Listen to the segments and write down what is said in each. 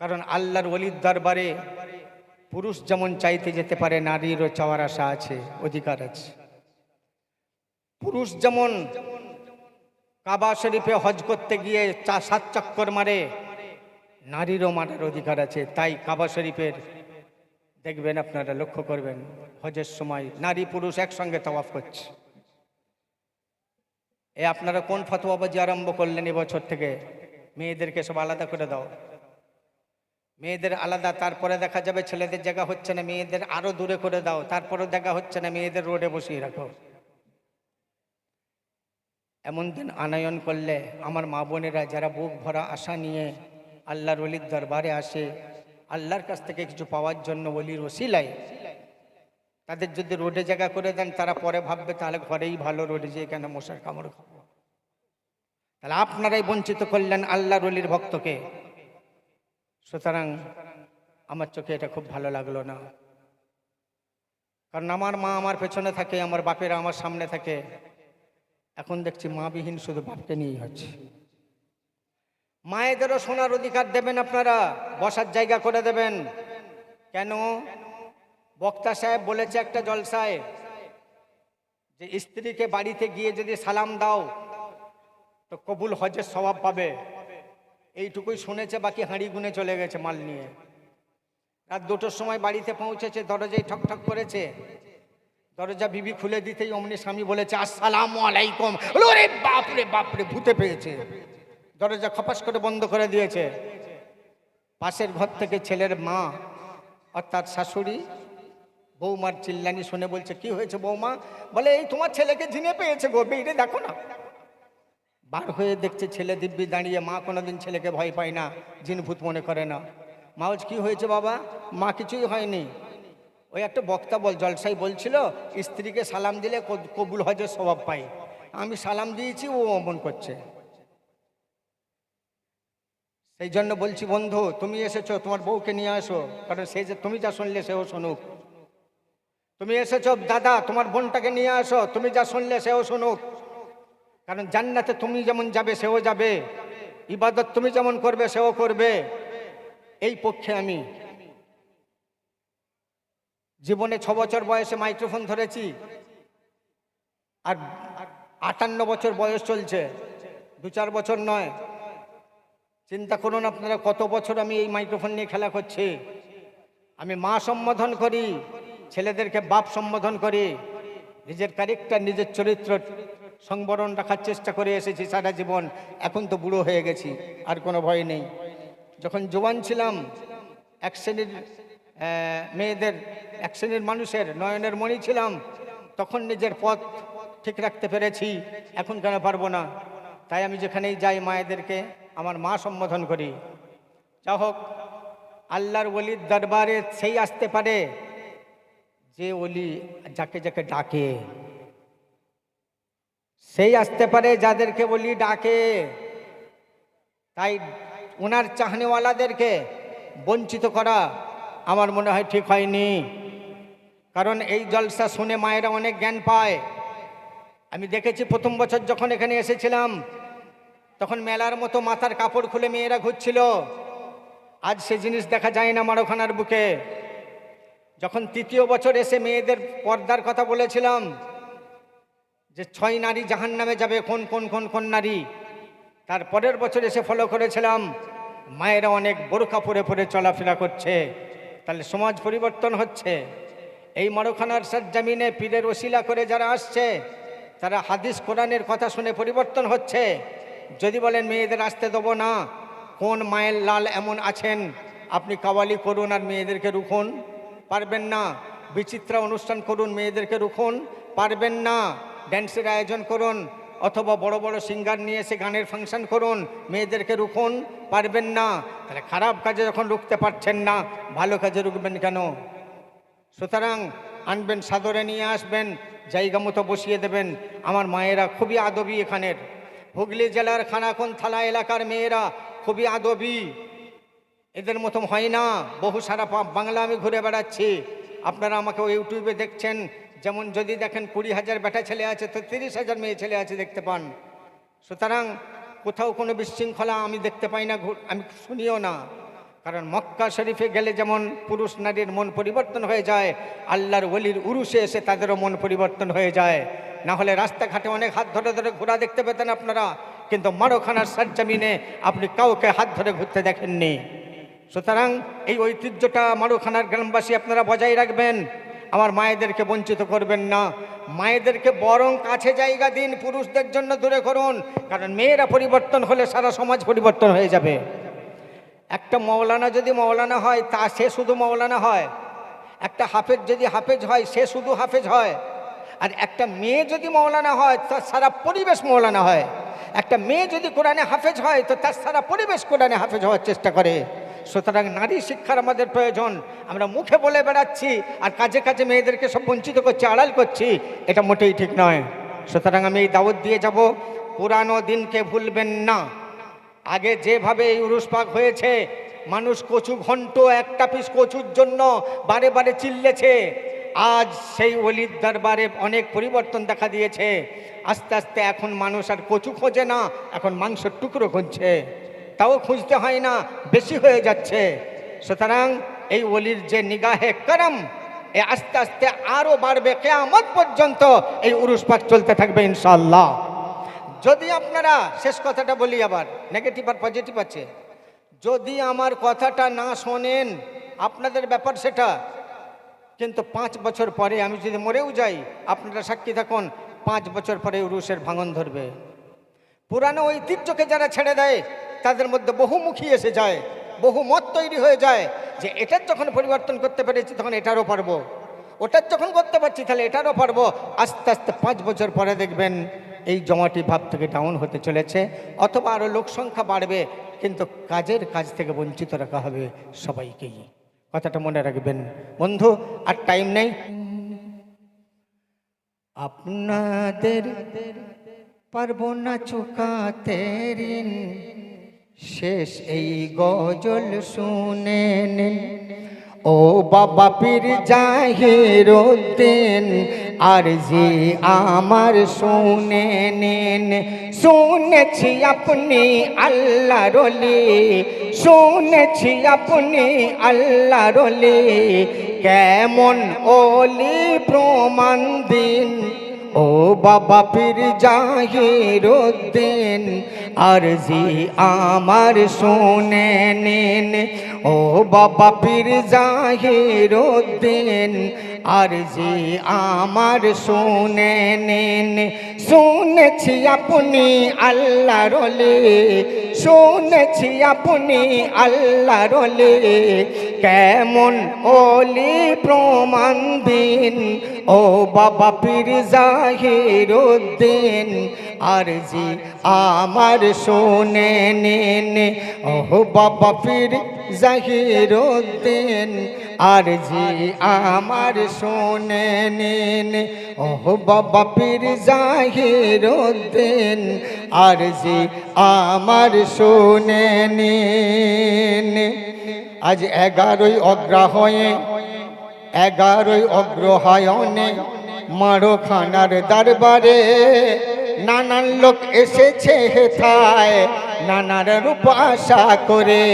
কারণ আল্লাহর অলির দরবারে পুরুষ যেমন চাইতে যেতে পারে, নারীরও চাওয়ার আশা আছে, অধিকার আছে। পুরুষ যেমন কাবা শরীফে হজ করতে গিয়ে চা সাত চক্কর মারে, নারীরও মারার অধিকার আছে। তাই কাবা শরীফের, দেখবেন আপনারা, লক্ষ্য করবেন, হজের সময় নারী পুরুষ একসঙ্গে তওয়াফ করছে। এ আপনারা কোন ফতোয়াবাজি আরম্ভ করলেন এবছর থেকে? মেয়েদেরকে সব আলাদা করে দাও। মেয়েদের আলাদা, তারপরে দেখা যাবে ছেলেদের জায়গা হচ্ছে না, মেয়েদের আরও দূরে করে দাও, তারপরেও দেখা হচ্ছে না, মেয়েদের রোডে বসিয়ে রাখো। এমন দিন আনায়ন করলে আমার মা বোনেরা যারা বুক ভরা আশা নিয়ে আল্লাহর অলির দরবারে আসে, আল্লাহর কাছ থেকে কিছু পাওয়ার জন্য অলির ওসিলায়, তাদের যদি রোডে জায়গা করে দেন, তারা পরে ভাববে, তাহলে ঘরেই ভালো, রোডে যেয়ে কেন মশার কামড় খাব? তাহলে আপনারাই বঞ্চিত করলেন আল্লাহর অলির ভক্তকে। সুতরাং আমার চোখে এটা খুব ভালো লাগল না। কারণ আমার মা আমার পেছনে থাকে, আমার বাপেরা আমার সামনে থাকে। এখন দেখছি মাবিহীন শুধু বাপকে নিয়েই হচ্ছে। মায়েদেরও শোনার অধিকার দেবেন আপনারা, বসার জায়গা করে দেবেন। কেন? বক্তা সাহেব বলেছে একটা জলসায় যে স্ত্রীকে বাড়িতে গিয়ে যদি সালাম দাও, তো কবুল হজের স্বভাব পাবে। এইটুকুই শুনেছে, বাকি হাঁড়ি গুনে চলে গেছে মাল নিয়ে। রাত দুটোর সময় বাড়িতে পৌঁছেছে, দরজায় ঠক ঠক করেছে। দরজা বিবি খুলে দিতেই অমনি স্বামী বলেছে, আসসালাম আলাইকুম। ওরে বাপরে বাপরে ভূতে পেয়েছে। দরজা খপাস করে বন্ধ করে দিয়েছে। পাশের ঘর থেকে ছেলের মা, অর্থাৎ শাশুড়ি, বৌমার চিল্লানি শুনে বলছে, কি হয়েছে বৌমা? বলে, এই তোমার ছেলেকে ঝিনে পেয়েছে গো বেড়ে দেখো না। বার হয়ে দেখছে ছেলে দিব্যি দাঁড়িয়ে, মা কোনোদিন ছেলেকে ভয় পায় না, জিন ভূত মনে করে না। মা বলছে কি হয়েছে বাবা? মা কিছুই হয়নি। ওই একটা বক্তা বল, জলসাই বলছিল, স্ত্রীকে সালাম দিলে কব- কবুল হজের স্বভাব পাই আমি সালাম দিয়েছি, ও অমন করছে। সেই জন্য বলছি, বন্ধু, তুমি এসেছ, তোমার বউকে নিয়ে আসো। কারণ সে যে, তুমি যা শুনলে সেও শুনুক। তুমি এসেছ, দাদা, তোমার বোনটাকে নিয়ে আসো। তুমি যা শুনলে সেও শুনুক। কারণ জান্নাতে তুমি যেমন যাবে, সেও যাবে। ইবাদত তুমি যেমন করবে, সেও করবে। এই পক্ষে আমি। জীবনে ছ বছর বয়সে মাইক্রোফোন ধরেছি। আর আটান্ন বছর বয়স চলছে। দু চার বছর নয়। চিন্তা করুন আপনারা, কত বছর আমি এই মাইক্রোফোন নিয়ে খেলা করছি। আমি মা সম্বোধন করি, ছেলেদেরকে বাপ সম্বোধন করি। নিজের ক্যারেক্টার নিজের চরিত্র সংবরণ রাখার চেষ্টা করে এসেছি সারা জীবন। এখন তো বুড়ো হয়ে গেছি, আর কোনো ভয় নেই। যখন জোয়ান ছিলাম, এক শ্রেণির মেয়েদের, এক শ্রেণির মানুষের নয়নের মণি ছিলাম, তখন নিজের পথ ঠিক রাখতে পেরেছি, এখন কেন পারব না? তাই আমি যেখানেই যাই মায়েদেরকে, আমার মা সম্বোধন করি। যা হোক, আল্লাহর ওলির দরবারে সেই আসতে পারে, যে ওলি যাকে যাকে ডাকে। সেই আসতে পারে যাদেরকে বলি ডাকে। তাই ওনার চাহনেওয়ালাদেরকে বঞ্চিত করা আমার মনে হয় ঠিক হয়নি। কারণ এই জলসা শুনে মায়েরা অনেক জ্ঞান পায়। আমি দেখেছি প্রথম বছর যখন এখানে এসেছিলাম, তখন মেলার মতো মাথার কাপড় খুলে মেয়েরা ঘুরছিল। আজ সে জিনিস দেখা যায় না মারোখানার বুকে। যখন তৃতীয় বছর এসে মেয়েদের পর্দার কথা বলেছিলাম যে ছয় নারী জাহান নামে যাবে, কোন কোন কোন কোন নারী? তার পরের বছর এসে ফলো করেছিলাম। মায়েরা অনেক বোরখা পরে পরে চলাফেরা করছে। তাহলে সমাজ পরিবর্তন হচ্ছে। এই মারোখানার সজ্জামিনে পীরের ওসিলা করে যারা আসছে, তারা হাদিস কোরআনের কথা শুনে পরিবর্তন হচ্ছে। যদি বলেন, মেয়েদের আসতে দেবো না। কোন মায়ের লাল এমন আছেন? আপনি কাওয়ালি করুন আর মেয়েদেরকে রুখুন। পারবেন না। বিচিত্রা অনুষ্ঠান করুন, মেয়েদেরকে রুখুন। পারবেন না। ড্যান্সের আয়োজন করুন, অথবা বড় বড় সিঙ্গার নিয়ে এসে গানের ফাংশন করুন, মেয়েদেরকে রুখুন, পারবেন না। তাহলে খারাপ কাজে যখন রুখতে পারছেন না, ভালো কাজে রুখবেন কেন? সুতরাং আনবেন, সাদরে নিয়ে আসবেন, জায়গা মতো বসিয়ে দেবেন। আমার মায়েরা খুবই আদবি এখানের। হুগলি জেলার খানাখন থালা এলাকার মেয়েরা খুবই আদবি। এদের মতো হয় না। বহু সারা বাংলা আমি ঘুরে বেড়াচ্ছি। আপনারা আমাকে ইউটিউবে দেখছেন যেমন যদি দেখেন কুড়ি হাজার বেটা ছেলে আছে, তো তিরিশ হাজার মেয়ে ছেলে আছে দেখতে পান। সুতরাং কোথাও কোনো বিশৃঙ্খলা আমি দেখতে পাই না আমি শুনিও না। কারণ মক্কা শরীফে গেলে যেমন পুরুষ নারীর মন পরিবর্তন হয়ে যায়, আল্লাহর ওলির উরুষে এসে তাদেরও মন পরিবর্তন হয়ে যায়। না হলে রাস্তাঘাটে অনেক হাত ধরে ধরে ঘোরা দেখতে পেতেন আপনারা, কিন্তু মারোখানার সারজামিনে আপনি কাউকে হাত ধরে ঘুরতে দেখেননি। সুতরাং এই ঐতিহ্যটা মারুখানার গ্রামবাসী আপনারা বজায় রাখবেন। আমার মায়েদেরকে বঞ্চিত করবেন না। মায়েদেরকে বরং কাছে জায়গা দিন পুরুষদের জন্য দূরে করুন, কারণ মেয়েরা পরিবর্তন হলে সারা সমাজ পরিবর্তন হয়ে যাবে। একটা মৌলানা যদি মৌলানা হয়, তা সে শুধু মৌলানা হয়। একটা হাফেজ যদি হাফেজ হয়, সে শুধু হাফেজ হয়। আর একটা মেয়ে যদি মৌলানা হয় তার সারা পরিবেশ মৌলানা হয়। একটা মেয়ে যদি কোরআনে হাফেজ হয়, তো তার সারা পরিবেশ কোরআনে হাফেজ হওয়ার চেষ্টা করে। সুতরাং নারী শিক্ষার আমাদের প্রয়োজন। আমরা মুখে বলে বেড়াচ্ছি আর কাজে কাজে মেয়েদেরকে সব বঞ্চিত করছি, আড়াল করছি, এটা মোটেই ঠিক নয়। সুতরাং আমি এই দাওয়াত দিয়ে যাব, পুরানো দিনকে ভুলবেন না। আগে যেভাবে এই উরুস পাক হয়েছে, মানুষ কচু ঘন্ট, একটা পিস কচুর জন্য বারে বারে চিল্লেছে। আজ সেই অলির দরবারে অনেক পরিবর্তন দেখা দিয়েছে। আস্তে আস্তে এখন মানুষ আর কচু খোঁজে না, এখন মাংসের টুকরো খুঁজছে। তাও খুঁজতে হয় না, বেশি হয়ে যাচ্ছে। সুতরাং এই অলির যে নিগাহে করম, এ আস্তে আস্তে আরও বাড়বে, কেয়ামত পর্যন্ত এই উরুস পাক চলতে থাকবে ইনশাল্লাহ যদি আপনারা, শেষ কথাটা বলি আবার নেগেটিভ আর পজিটিভ আছে। যদি আমার কথাটা না শোনেন, আপনাদের ব্যাপার সেটা। কিন্তু পাঁচ বছর পরে আমি যদি মরেও যাই, আপনারা সাক্ষী থাকুন, পাঁচ বছর পরে উরুষের ভাঙন ধরবে। পুরানো ঐতিহ্যকে যারা ছেড়ে দেয় তাদের মধ্যে বহুমুখী এসে যায় বহু মত তৈরি হয়ে যায় যে এটার যখন পরিবর্তন করতে পেরেছি তখন এটারও পারব। ওটার যখন করতে পারছি তাহলে এটারও পারব। আস্তে আস্তে পাঁচ বছর পরে দেখবেন এই জমাটি ভাব থেকে ডাউন হতে চলেছে অথবা আরও লোক সংখ্যা বাড়বে, কিন্তু কাজের কাজ থেকে বঞ্চিত রাখা হবে সবাইকেই। কথাটা মনে রাখবেন। বন্ধু, আর টাইম নেই। আপনাদের পারব না চুকাতে ঋণ। শেষ এই গজল শুনে নিন ও বাবা পীর জাহির উদ্দিন আর জি আমার শুনে নিন শুনেছি আপনি আল্লাহ রলি শুনেছি আপনি আল্লাহ রলি কেমন ওলি প্রমাণ দিন। ও বাবা পীর জাহির উদ্দিন আরজি আমার শুনে নিন। ও বাবা পীর জাহির উদ্দিন আরজি আমার শুনে নিন। শুনেছি আপনি আল্লাহ রলে শুনেছি আপনি আল্লাহ রলে কেমন ওলি প্রমাণ দিন, ও বাবা পীর জাহির উদ্দিন আর জি আমার শোনে নিন। ও বাবা পীর আর জি আমার শোনে নিন। ও বাবা পীর আর জি আমার শোনে নিন। আজ এগারোই অগ্রহয়ে এগারোই অগ্রহায়ণে মারোখানার দরবারে নানান লোক এসেছে হেথায় নানার রূপ আশা করে।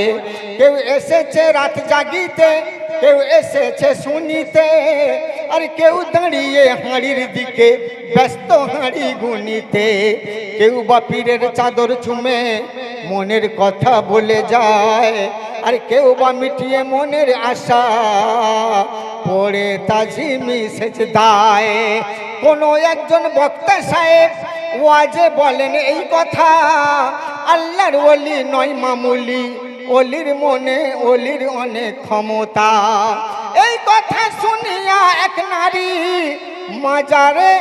কেউ এসেছে রাত জাগিতে, কেউ এসেছে শুনিতে, আর কেউ দাঁড়িয়ে হাঁড়ির দিকে ব্যস্ত হাঁড়ি গুনিতে। কেউ বা পীরের চাদর চুমে মনের কথা বলে যায় আর কেউ বা মিটিয়ে মনের আশা পড়ে তাজিমি সেচ দায়। কোনো একজন বক্তা সাহেব ওয়াজে বলেন এই কথা, আল্লাহর ওলি নয় মামুলি অলির মনে অলির অনেক ক্ষমতা। এই কথা শুনিয়া এক নারী মাজারে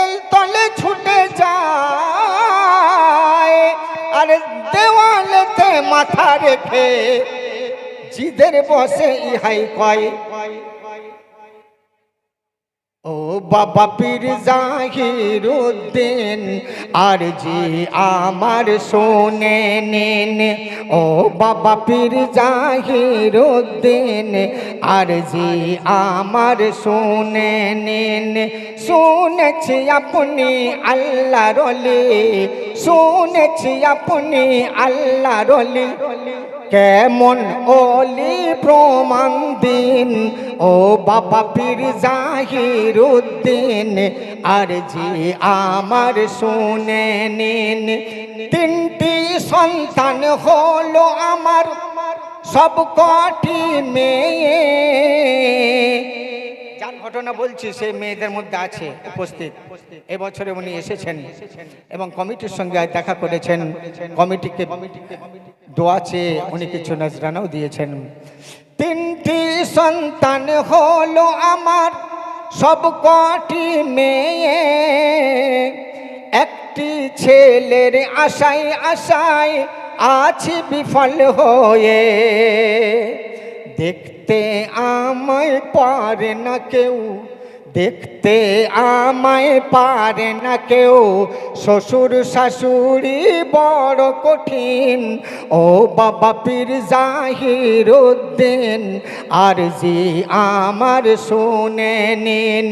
এই তলে ছুটে যায়। আর দেওয়ালেতে মাথা রেখে জিদের বসে ইহাই কয়। ও বাবা পীর জাহির উদ্দিন আর জি আমার শোনে নিন। ও বাবা পীর জাহির উদ্দিন আর জি আমার শোনে নিন। শুনেছি আপনি আল্লাহ রলি শুনেছি আপনি আল্লাহ রলি কেমন অলি প্রমাণ দিন? ও বাবা পীর জাহির উদ্দিন আর জি আমার শুনে নিন। তিনটি সন্তান হলো আমার, সব কটি মেয়ে। ঘটনা বলছি, সেই মেয়েদের মধ্যে আছে, উপস্থিত। এবছরে উনি এসেছেন এবং কমিটির সঙ্গে দেখা করেছেন। কমিটিকে দোয়া চেয়ে উনি কিছু নজরানাও দিয়েছেন। তিনটি সন্তান হলো আমার সব কটি মেয়ে একটি ছেলের আশায় আশায় আছি বিফল হয়ে। দেখতে আমায় পারে না কেউ। দেখতে আমায় পারে না কেউ। শ্বশুর শাশুড়ি বড় কঠিন। ও বাবা পীর জাহির উদ্দিন, আর জি আমার শুনে নিন।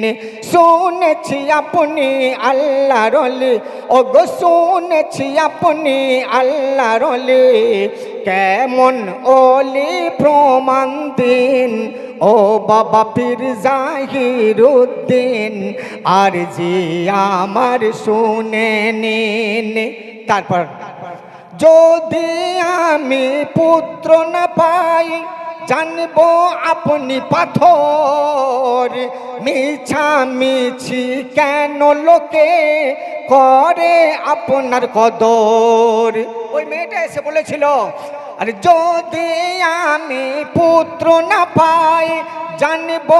শুনেছি আপনি আল্লাহ রলি ও গো শুনেছি আপনি আল্লাহ রলি কেমন ওলি প্রমাণ দিন। ও বাবা পীর জাহির উদ্দিন আর জি আমার শুনে নিন। তারপর, যদি আমি পুত্র না পাই, জানব আপনি পাথর। মিছা মিছি কেন লোকে করে আপনার কদর? ওই মেয়েটা এসে বলেছিল আর যদি আমি পুত্র না পাই, জানব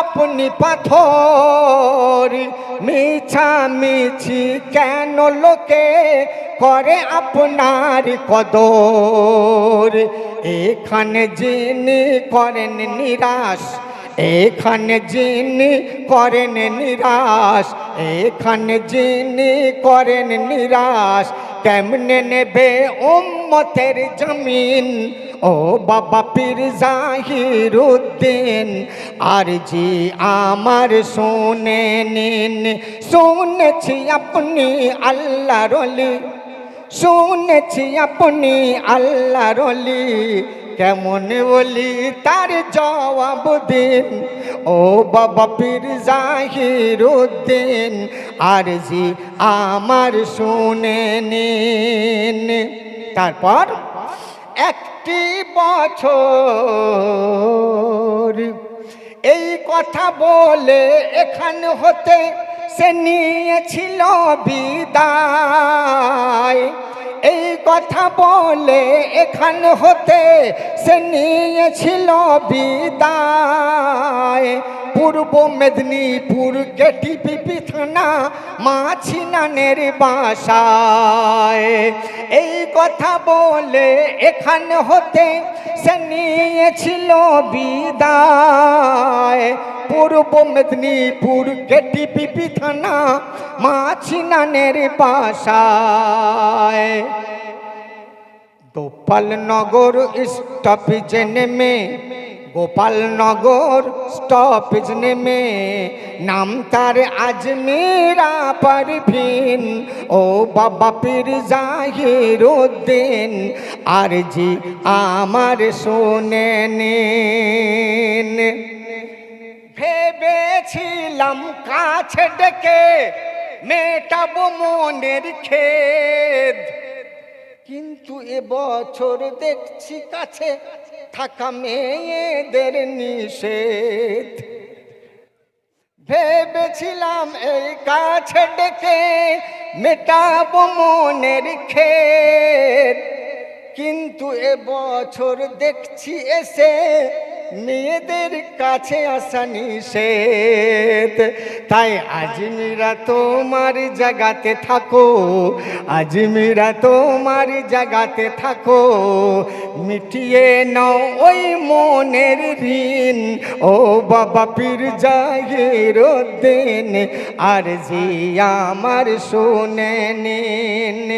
আপনি পাথর। মিছা মিছি কেন লোকে করে আপনার কদর? এখানে যিনি করেন নিরাশ, এখানে যিনি করেন নিরাশ, এখানে যিনি করেন নিরাশ কেমনে নেবে ওম্মতের জমিন? ও বাবা পীর জাহির উদ্দিন আর জি আমার শুনে নিন। শুনেছি আপনি আল্লাহ রলি শুনেছি আপনি আল্লাহ রলি কেমন বলি তার জবাব দিন। ও বাবা পীর জাহির উদ্দিন আর জি আমার শুনে নিন। তারপর একটি বছর এই কথা বলে এখানে হতে সে নিয়েছিল বিদায়। এই কথা বলে এখান হতে সে নিয়েছিল বিদায়। পূর্ব মেদিনীপুর কেটি পিপি থানা মাছিনানের বাসায়। এই কথা বলে এখানে হতে সে নিয়েছিল বিদায়। পূর্ব মেদিনীপুর কেটি পিপি থানা, মাছিনানের বাসায়। গোপালনগর স্টপেজ নেমে, গোপালনগর স্টপেজ নেমে, নাম তার আজমেরা পারভিন। ও বাবা পীর জাহির উদ্দিন আর জি আমার শোনে ভেবেছিলাম কাছে ডেকে মেটাবো মনের খেদ। কিন্তু এবছর দেখছি কাছে থাকা মেয়েদের নিষেধ। ভেবেছিলাম এই কাছে ডেকে মেটাবো মনের খেদ। কিন্তু এবছর দেখছি এসে মেয়েদের কাছে আসা নিষেধ। তাই আজমিরা তোমার জাগাতে থাকো আজমিরা তোমার জাগাতে থাকো। মিটিয়ে নাও ওই মনের ঋণ, ও বাবা পীর জাহির উদ্দিন, আর জি আমার শুনে নিন।